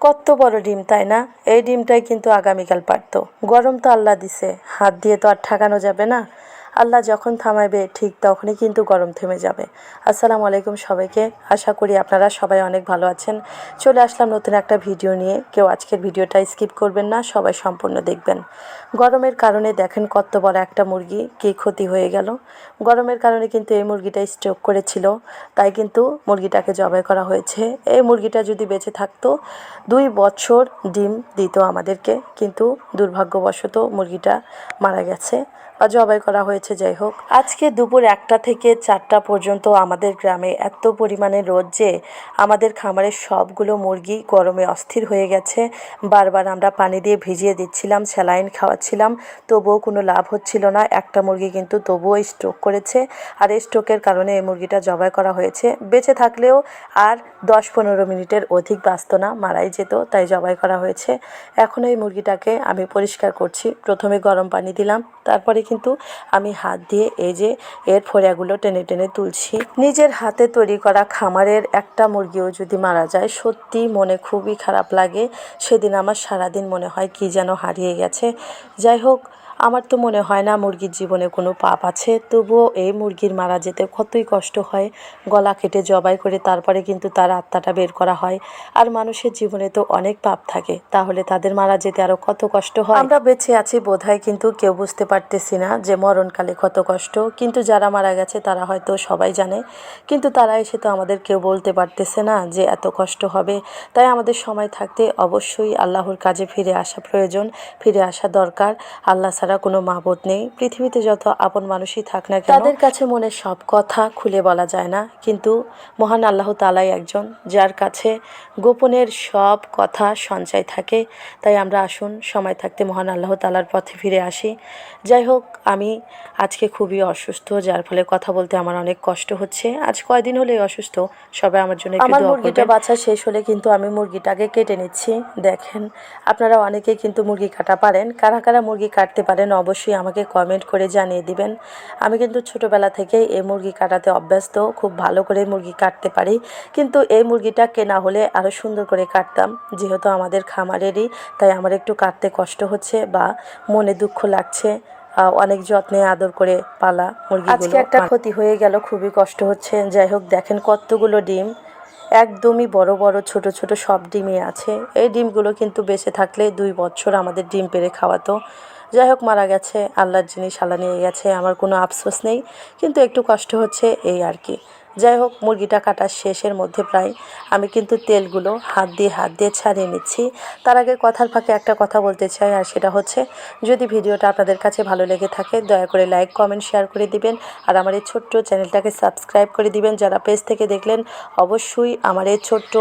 কত বড় ডিম, তাই না? এই ডিমটাই কিন্তু আগামীকাল পারত। গরম তো আল্লাহ দিছে। হাত দিয়ে তো আর ঠাকানো যাবে না। আল্লাহ যখন থামাবে ঠিক তখনই কিন্তু গরম থেমে যাবে। আসসালামু আলাইকুম সবাইকে। আশা করি আপনারা সবাই অনেক ভালো আছেন। চলে আসলাম নতুন একটা ভিডিও নিয়ে। কেউ আজকের ভিডিওটা স্কিপ করবেন না, সবাই সম্পূর্ণ দেখবেন। গরমের কারণে দেখেন কত বড় একটা মুরগি, কী ক্ষতি হয়ে গেল। গরমের কারণে কিন্তু এই মুরগিটা স্ট্রোক করেছিল, তাই কিন্তু মুরগিটাকে জবাই করা হয়েছে। এই মুরগিটা যদি বেঁচে থাকতো, দুই বছর ডিম দিত আমাদেরকে, কিন্তু দুর্ভাগ্যবশত মুরগিটা মারা গেছে। জবাই করা হয়েছে, যাই হোক। আজকে দুপুর একটা থেকে চারটা পর্যন্ত আমাদের গ্রামে এত পরিমাণে রোদ যে আমাদের খামারের সবগুলো মুরগি গরমে অস্থির হয়ে গেছে। বারবার আমরা পানি দিয়ে ভিজিয়ে দিচ্ছিলাম, স্যালাইন খাওয়াচ্ছিলাম, তবুও কোনো লাভ হচ্ছিল না। একটা মুরগি কিন্তু তবুও স্ট্রোক করেছে আর এই স্ট্রোকের কারণে এই মুরগিটা জবাই করা হয়েছে। বেঁচে থাকলেও আর দশ পনেরো মিনিটের অধিক বাঁচত না, মারাই যেত, তাই জবাই করা হয়েছে। এখন এই মুরগিটাকে আমি পরিষ্কার করছি। প্রথমে গরম পানি দিলাম, তারপরে কিন্তু আমি হাত দিয়ে এই যে এর ফোড়াগুলো টেনে টেনে তুলছি। নিজের হাতে তৈরি করা খামারের একটা মুরগিও যদি মারা যায় সত্যি মনে খুবই খারাপ লাগে। সেদিন আমার সারাদিন মনে হয় কি যেন হারিয়ে গেছে। যাই হোক আমার তো মনে হয় না মুরগির জীবনে কোনো পাপ আছে, তবুও এই মুরগির মারা যেতে কতই কষ্ট হয়। গলা কেটে জবাই করে তারপরে কিন্তু তার আত্মাটা বের করা হয়। আর মানুষের জীবনে তো অনেক পাপ থাকে, তাহলে তাদের মারা যেতে আরও কত কষ্ট হয়? আমরা বেঁচে আছি বোধহয় কিন্তু কেউ বুঝতে পারতেছি না যে মরণকালে কত কষ্ট, কিন্তু যারা মারা গেছে তারা হয়তো সবাই জানে। কিন্তু তারা এসে তো আমাদের কেউ বলতে পারতেছে না যে এত কষ্ট হবে। তাই আমাদের সময় থাকতে অবশ্যই আল্লাহর কাজে ফিরে আসা প্রয়োজন, ফিরে আসা দরকার। আল্লাহ ছাড়া কোনো মাবুদ নেই। পৃথিবীতে যত আপন মানুষই থাক না কেন তাদের কাছে মনে সব কথা খুলে বলা যায় না। কিন্তু মহান আল্লাহ তালাই একজন যার কাছে গোপনের সব কথা সঞ্চয় থাকে। তাই আমরা আসুন সময় থাকতে মহান আল্লাহ তালার পথে ফিরে আসি। যাই হোক আমি আজকে খুবই অসুস্থ যার ফলে কথা বলতে আমার অনেক কষ্ট হচ্ছে। আজ কয়দিন হলে অসুস্থ সবাই আমার জন্য আমার মুরগিটা। বাচ্চা শেষ হলে কিন্তু আমি মুরগিটাকে কেটে নিচ্ছি। দেখেন আপনারা অনেকেই কিন্তু মুরগি কাটা পারেন। কারা কারা মুরগি কাটতে পারেন অবশ্যই আমাকে কমেন্ট করে জানিয়ে দিবেন। আমি কিন্তু ছোটোবেলা থেকেই এই মুরগি কাটাতে অভ্যস্ত, খুব ভালো করে মুরগি কাটতে পারি। কিন্তু এই মুরগিটা কেনা হলে আরও সুন্দর করে কাটতাম, যেহেতু আমাদের খামারেরই, তাই আমার একটু কাটতে কষ্ট হচ্ছে বা মনে দুঃখ লাগছে। অনেক যত্নে আদর করে পালা মুরগি আজকে একটা ক্ষতি হয়ে গেল, খুবই কষ্ট হচ্ছে। যাই হোক, দেখেন কতগুলো ডিম। একদমই বড় বড়, ছোট ছোট সব ডিমই আছে। এই ডিমগুলো কিন্তু বেঁচে থাকলে দুই বছর আমাদের ডিম পেরে খাওয়াতো। যাই হোক, মারা গেছে, আল্লাহর জিনিস, আল্লাহ নিয়ে গেছে, আমার কোনো আফসোস নেই। কিন্তু একটু কষ্ট হচ্ছে এই আর কি। যাই হোক মুরগিটা কাটার শেষের মধ্যে প্রায় আমি কিন্তু তেলগুলো হাত দিয়ে হাত দিয়ে ছাড়িয়ে নিচ্ছি। তার আগে কথার ফাঁকে একটা কথা বলতে চাই আর সেটা হচ্ছে যদি ভিডিওটা আপনাদের কাছে ভালো লেগে থাকে দয়া করে লাইক কমেন্ট শেয়ার করে দিবেন। আর আমার এই ছোট্ট চ্যানেলটাকে সাবস্ক্রাইব করে দিবেন। যারা পেজ থেকে দেখলেন অবশ্যই আমার এই ছোট্ট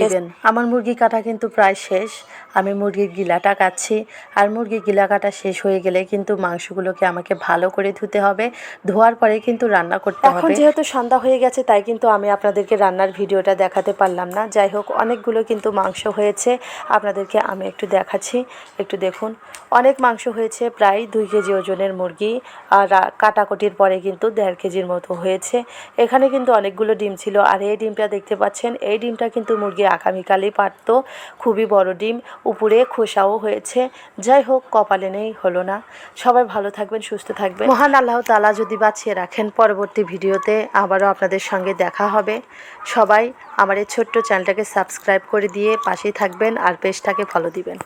দিবেন। আমার মুরগি কাটা কিন্তু প্রায় শেষ। আমি মুরগির গিলাটা কাটছি। আর মুরগির গিলা কাটা শেষ হয়ে গেলে কিন্তু মাংসগুলোকে আমাকে ভালো করে ধুতে হবে। ধোয়ার পরে কিন্তু রান্না করতে হবে। এখন যেহেতু সন্ধ্যা হয়ে গেছে তাই কিন্তু আমি আপনাদেরকে রান্নার ভিডিওটা দেখাতে পারলাম না। যাই হোক, অনেকগুলো কিন্তু মাংস হয়েছে, আপনাদেরকে আমি একটু দেখাচ্ছি। একটু দেখুন, অনেক মাংস হয়েছে, প্রায় দুই কেজি ওজনের মুরগি, আর কাটাকুটির পরে কিন্তু দেড় কেজির মতো হয়েছে। এখানে কিন্তু অনেকগুলো ডিম ছিল, আর এই ডিমটা দেখতে পাচ্ছেন, এই ডিমটা কিন্তু মুরগি আগামীকালই পারতো, খুবই বড় ডিম, উপরে খোসাও হয়েছে। যাই হোক, কপালে নেই, হলো না। সবাই ভালো থাকবেন, সুস্থ থাকবেন। মহান আল্লাহ তালা যদি বাঁচিয়ে রাখেন, পরবর্তী ভিডিওতে আবারও আপনাদের সঙ্গে দেখা হবে। সবাই আমার এই ছোট্ট চ্যানেলটাকে সাবস্ক্রাইব করে দিয়ে পাশেই থাকবেন আর পেজটাকে ফলো দিবেন।